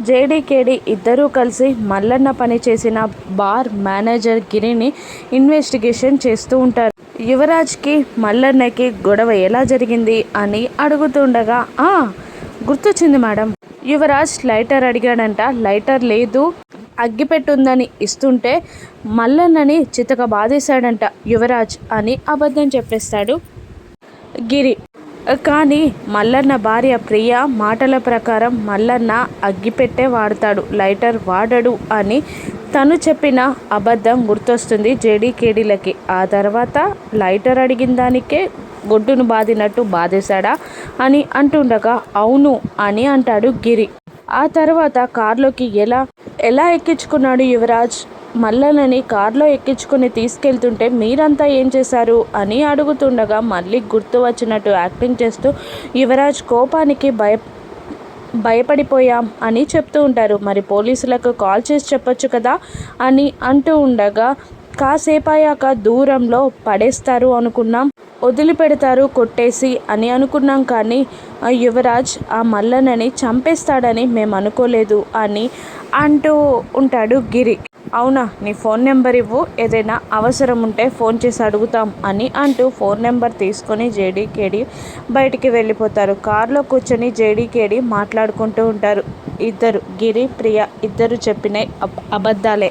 జేడీకేడి ఇద్దరూ కలిసి మల్లన్న పనిచేసిన బార్ మేనేజర్ గిరిని ఇన్వెస్టిగేషన్ చేస్తూ ఉంటారు. యువరాజ్కి మల్లన్నకి గొడవ ఎలా జరిగింది అని అడుగుతుండగా "ఆ, గుర్తొచ్చింది మేడం. యువరాజ్ లైటర్ అడిగాడంట. లైటర్ లేదు అగ్గిపెట్టుందని ఇస్తుంటే మల్లన్నని చితక బాధేశాడంట యువరాజ్ అని అబద్ధం చెప్పేస్తాడు గిరి. కానీ మల్లన్న భార్య ప్రియ మాటల ప్రకారం మల్లన్న అగ్గిపెట్టే వాడతాడు. లైటర్ వాడడు అని తను చెప్పిన అబద్ధం గుర్తొస్తుంది జేడీకేడీలకి. ఆ తర్వాత లైటర్ అడిగిన దానికే గొడ్డును బాదినట్టు బాధేశాడా అని అంటుండగా అవును అని అంటాడు గిరి. ఆ తర్వాత కారులోకి ఎలా ఎలా ఎక్కించుకున్నాడు యువరాజ్? మల్లనని కారులో ఎక్కించుకుని తీసుకెళ్తుంటే మీరంతా ఏం చేశారు? అని అడుగుతుండగా మళ్ళీ గుర్తు వచ్చినట్టు యాక్టింగ్ చేస్తూ యువరాజ్ కోపానికి భయ భయపడిపోయాం అని చెప్తూ ఉంటారు. మరి పోలీసులకు కాల్ చేసి చెప్పొచ్చు కదా అని అంటూ ఉండగా కాసేపు అయ్యాక దూరంలో పడేస్తారు అనుకున్నాం వదిలిపెడతారు కొట్టేసి అని అనుకున్నాం కానీ ఆ యువరాజ్ ఆ మల్లనని చంపేస్తాడని మేము అనుకోలేదు అని అంటూ ఉంటాడు గిరి. అవునా నీ ఫోన్ నెంబర్ ఇవ్వు ఏదైనా అవసరం ఉంటే ఫోన్ చేసి అడుగుతాం అని అంటూ ఫోన్ నెంబర్ తీసుకొని జేడీకేడి బయటికి వెళ్ళిపోతారు. కారులో కూర్చొని జేడీకేడి మాట్లాడుకుంటూ ఉంటారు. ఇద్దరు గిరి ప్రియ ఇద్దరు చెప్పిన అబద్ధాలే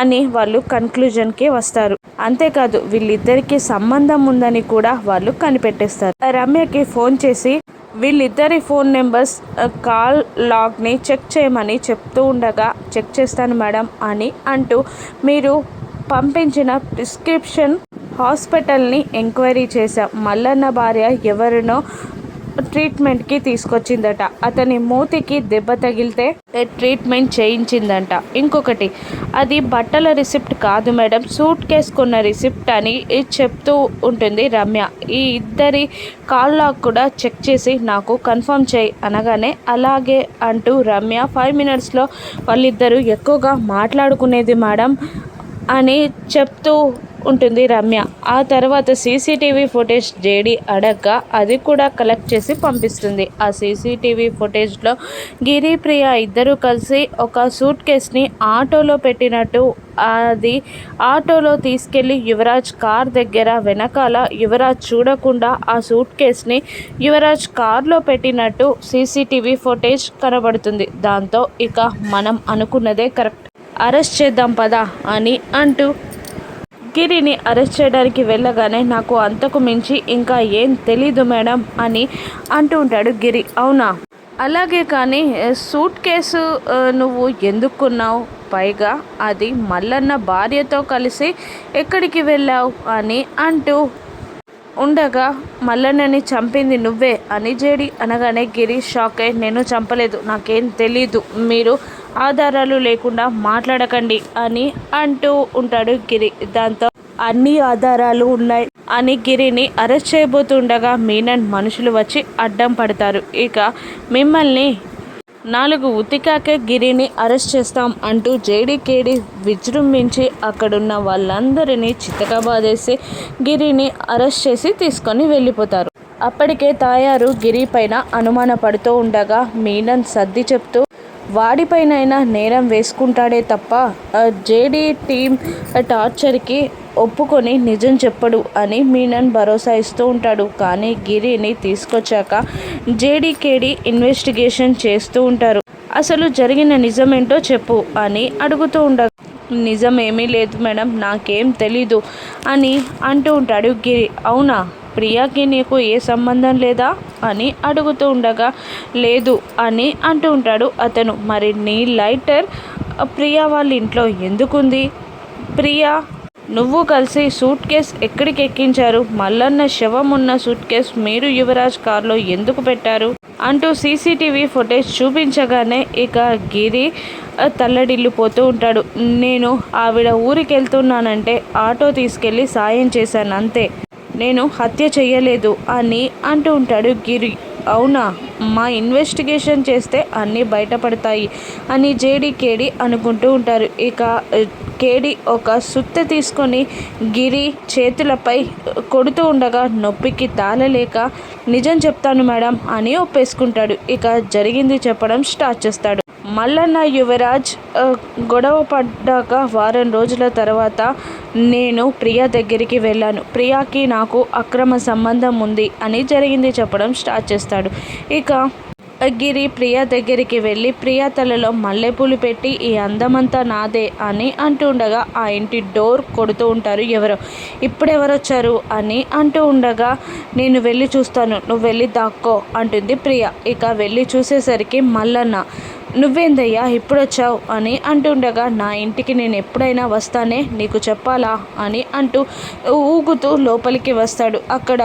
అని వాళ్ళు కన్క్లూజన్కి వస్తారు. అంతేకాదు వీళ్ళిద్దరికి సంబంధం ఉందని కూడా వాళ్ళు కనిపెట్టేస్తారు. రమ్యకి ఫోన్ చేసి వీళ్ళిద్దరి ఫోన్ నెంబర్స్ కాల్ లాగ్ని చెక్ చేయమని చెప్తూ ఉండగా చెక్ చేస్తాను మేడం అని అంటూ మీరు పంపించిన ప్రిస్క్రిప్షన్ హాస్పిటల్ని ఎంక్వైరీ చేశాం మల్లన్న భార్య ఎవరినో ట్రీట్మెంట్కి తీసుకొచ్చిందట. అతని మూతికి దెబ్బ తగిలితే ట్రీట్మెంట్ చేయించిందంట. ఇంకొకటి అది బట్టల రిసిప్ట్ కాదు మేడం. సూట్ కేస్ కొన్న రిసిప్ట్ అని చెప్తూ ఉంటుంది రమ్య. ఈ ఇద్దరి కాల్ కూడా చెక్ చేసి నాకు కన్ఫర్మ్ చేయి అనగానే అలాగే అంటూ రమ్య ఫైవ్ మినిట్స్లో వాళ్ళిద్దరూ ఎక్కువగా మాట్లాడుకునేది మేడం అని చెప్తూ ఉంటుంది రమ్య. ఆ తర్వాత సీసీటీవీ ఫుటేజ్ జేడి అడగ్గా అది కూడా కలెక్ట్ చేసి పంపిస్తుంది. ఆ సీసీటీవీ ఫుటేజ్లో గిరి ప్రియ ఇద్దరూ కలిసి ఒక సూట్ కేస్ని ఆటోలో పెట్టినట్టు అది ఆటోలో తీసుకెళ్ళి యువరాజ్ కార్ దగ్గర వెనకాల యువరాజ్ చూడకుండా ఆ సూట్ కేస్ని యువరాజ్ కార్లో పెట్టినట్టు సీసీటీవీ ఫుటేజ్ కనబడుతుంది. దాంతో ఇక మనం అనుకున్నదే కరెక్ట్. అరెస్ట్ చేద్దాం పదా అని అంటూ గిరిని అరెస్ట్ చేయడానికి వెళ్ళగానే నాకు అంతకు మించి ఇంకా ఏం తెలీదు మేడం అని అంటూ ఉంటాడు గిరి. అవునా? అలాగే కానీ సూట్ కేసు నువ్వు ఎందుకున్నావు? పైగా అది మల్లన్న భార్యతో కలిసి ఎక్కడికి వెళ్ళావు అని అంటూ ఉండగా మల్లన్నని చంపింది నువ్వే అని జేడి అనగానే గిరి షాక్ అయి నేను చంపలేదు నాకేం తెలీదు మీరు ఆధారాలు లేకుండా మాట్లాడకండి అని అంటూ ఉంటాడు గిరి. దాంతో అన్ని ఆధారాలు ఉన్నాయి. అని గిరిని అరెస్ట్ చేయబోతుండగా మీనన్ మనుషులు వచ్చి అడ్డం పడతారు. ఇక మిమ్మల్ని నాలుగు ఉతికాకే గిరిని అరెస్ట్ చేస్తాం అంటూ జేడీకేడి విజృంభించి అక్కడున్న వాళ్ళందరినీ చితకబాదేసి గిరిని అరెస్ట్ చేసి తీసుకొని వెళ్ళిపోతారు. అప్పటికే తాయారు గిరి పైన అనుమానపడుతూ ఉండగా మీనన్ సర్ది చెప్తూ వాడిపైనైనా నేరం వేసుకుంటాడే తప్ప జేడీ టీం టార్చర్కి ఒప్పుకొని నిజం చెప్పడు అని మీనన్ భరోసా ఇస్తూ ఉంటాడు. కానీ గిరిని తీసుకొచ్చాక జేడీకేడీ ఇన్వెస్టిగేషన్ చేస్తూ ఉంటారు. అసలు జరిగిన నిజమేంటో చెప్పు అని అడుగుతూ ఉండగా నిజం ఏమీ లేదు మేడం నాకేం తెలీదు అని అంటూ ఉంటాడు గిరి. అవునా? ప్రియాకి నీకు ఏ సంబంధం లేదా? అని అడుగుతూ ఉండగా లేదు అని అంటూ ఉంటాడు అతను. మరి నీ లైటర్ ప్రియా వాళ్ళ ఇంట్లో ఎందుకుంది? ప్రియా నువ్వు కలిసి సూట్ కేస్ ఎక్కడికి ఎక్కించారు? మల్లన్న శవం ఉన్న సూట్ కేస్ మీరు యువరాజ్ కార్లో ఎందుకు పెట్టారు? అంటూ సీసీటీవీ ఫుటేజ్ చూపించగానే ఇక గిరి తల్లడిల్లిపోతూ ఉంటాడు. నేను ఆవిడ ఊరికి వెళ్తున్నానంటే ఆటో తీసుకెళ్ళి సాయం చేశాను అంతే నేను హత్య చేయలేదు అని అంటూ ఉంటాడు గిరి. అవునా? మా ఇన్వెస్టిగేషన్ చేస్తే అన్నీ బయటపడతాయి అని జేడి కేడి అనుకుంటూ ఉంటారు. ఇక కేడి ఒక సుత్తె తీసుకొని గిరి చేతులపై కొడుతూ ఉండగా నొప్పికి తాళలేక నిజం చెప్తాను మేడం అని ఒప్పేసుకుంటాడు. ఇక జరిగింది చెప్పడం స్టార్ట్ చేస్తాడు. మల్లన్న యువరాజ్ గొడవ పడ్డాక వారం రోజుల తర్వాత నేను ప్రియా దగ్గరికి వెళ్ళాను. ప్రియాకి నాకు అక్రమ సంబంధం ఉంది అని జరిగింది చెప్పడం స్టార్ట్ చేస్తాడు. ఇక గిరి ప్రియా దగ్గరికి వెళ్ళి ప్రియా తలలో మల్లెపూలు పెట్టి ఈ అందమంతా నాదే అని అంటూ ఉండగా ఆ ఇంటి డోర్ కొడుతూ ఉంటారు ఎవరో. ఇప్పుడెవరొచ్చారు అని అంటూ ఉండగా నేను వెళ్ళి చూస్తాను. నువ్వు వెళ్ళి దాక్కో అంటుంది ప్రియా. ఇక వెళ్ళి చూసేసరికి మల్లన్న నువ్వేందయ్యా ఇప్పుడు వచ్చావు అని అంటుండగా నా ఇంటికి నేను ఎప్పుడైనా వస్తానే నీకు చెప్పాలా అని అంటూ ఊగుతూ లోపలికి వస్తాడు. అక్కడ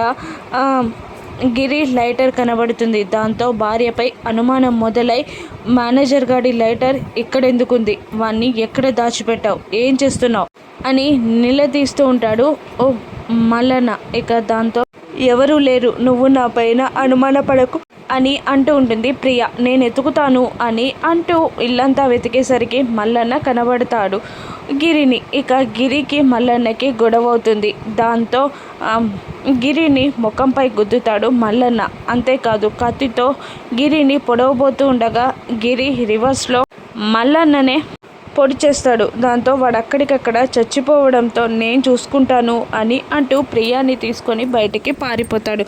గిరి లైటర్ కనబడుతుంది. దాంతో భార్యపై అనుమానం మొదలై మేనేజర్ గాడి లైటర్ ఇక్కడెందుకుంది? వాణ్ణి ఎక్కడ దాచిపెట్టావు? ఏం చేస్తున్నావు? అని నిలదీస్తూ ఉంటాడు. ఓ మల్లన్న. ఇక దాంతో ఎవరూ లేరు. నువ్వు నా పైన అనుమానపడకు అని అంటూ ఉంటుంది ప్రియ. నేను ఎతుకుతాను అని అంటూ ఇల్లంతా వెతికేసరికి మల్లన్న కనబడతాడు. గిరిని ఇక గిరికి మల్లన్నకి గొడవ అవుతుంది. దాంతో గిరిని ముఖంపై గుద్దుతాడు మల్లన్న. అంతేకాదు కత్తితో గిరిని పొడవబోతూ ఉండగా గిరి రివర్స్లో మల్లన్ననే పొడి చేస్తాడు. దాంతో వాడు అక్కడికక్కడ చచ్చిపోవడంతో నేను చూసుకుంటాను అని అంటూ ప్రియాని తీసుకొని బయటికి పారిపోతాడు.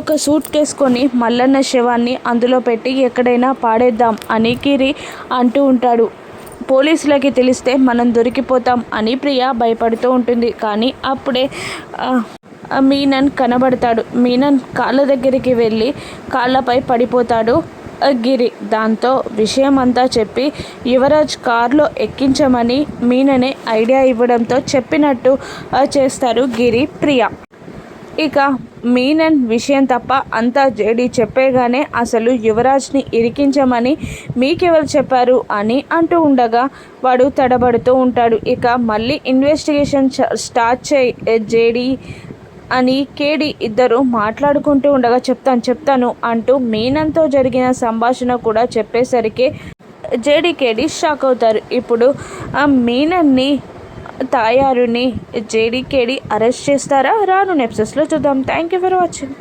ఒక సూట్ కేసుకొని మల్లన్న శవాన్ని అందులో పెట్టి ఎక్కడైనా పాడేద్దాం అని కిరి అంటూ ఉంటాడు. పోలీసులకి తెలిస్తే మనం దొరికిపోతాం అని ప్రియ భయపడుతూ ఉంటుంది. కానీ అప్పుడే మీనన్ కనబడతాడు. మీనన్ కాళ్ళ దగ్గరికి వెళ్ళి కాళ్ళపై పడిపోతాడు. గిరి దాంతో విషయం అంతా చెప్పి యువరాజ్ కారులో ఎక్కించమని మీననే ఐడియా ఇవ్వడంతో చెప్పినట్టు చేస్తారు గిరి ప్రియ. ఇక మీనన్ విషయం తప్ప అంతా జేడి చెప్పేగానే అసలు యువరాజ్ని ఇరికించమని మీకెవరు చెప్పారు అని అంటూ ఉండగా వాడు తడబడుతూ ఉంటాడు. ఇక మళ్ళీ ఇన్వెస్టిగేషన్ స్టార్ట్ చే జేడి అని కేడి ఇద్దరు మాట్లాడుకుంటూ ఉండగా చెప్తాను చెప్తాను అంటూ మీనంతో జరిగిన సంభాషణ కూడా చెప్పేసరికి జేడి కేడి షాక్ అవుతారు. ఇప్పుడు ఆ మీనన్ని తాయారుని జేడి కేడి అరెస్ట్ చేస్తారా? రాను నెప్సెస్లో చూద్దాం. Thank you for watching.